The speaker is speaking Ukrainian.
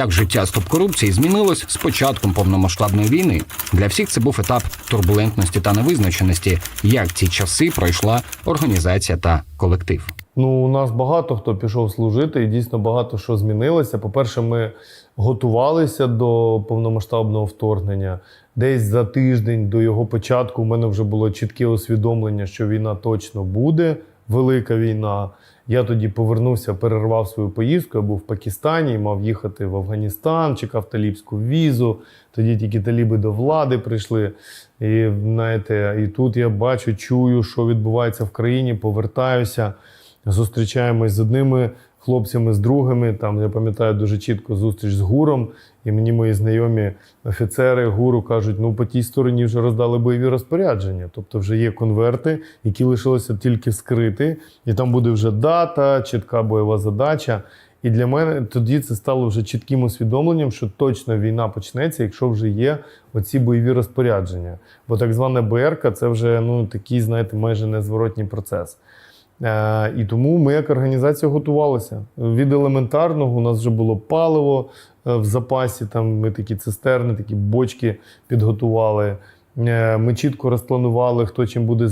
Як життя стоп корупції змінилось з початком повномасштабної війни. Для всіх це був етап турбулентності та невизначеності, як ці часи пройшла організація та колектив. Ну, у нас багато хто пішов служити, і дійсно багато що змінилося. По-перше, ми готувалися до повномасштабного вторгнення. Десь за тиждень до його початку у мене вже було чітке усвідомлення, що війна точно буде, велика війна. Я тоді повернувся, перервав свою поїздку. Я був в Пакистані, мав їхати в Афганістан, чекав талібську візу. Тоді тільки таліби до влади прийшли. І знаєте, і тут я бачу, чую, що відбувається в країні, повертаюся зустрічаємось з одними хлопцями, з другими. Там я пам'ятаю дуже чітко зустріч з гуром. І мені мої знайомі офіцери гуру кажуть: ну по тій стороні вже роздали бойові розпорядження. Тобто вже є конверти, які лишилося тільки вскрити, і там буде вже дата, чітка бойова задача. І для мене тоді це стало вже чітким усвідомленням, що точно війна почнеться, якщо вже є оці бойові розпорядження. Бо так звана БРК це вже ну такий, знаєте, майже незворотній процес. Е, і тому ми як організація готувалися. Від елементарного у нас вже було паливо е, в запасі. Там ми такі цистерни, такі бочки підготували. Е, Ми чітко розпланували, хто чим буде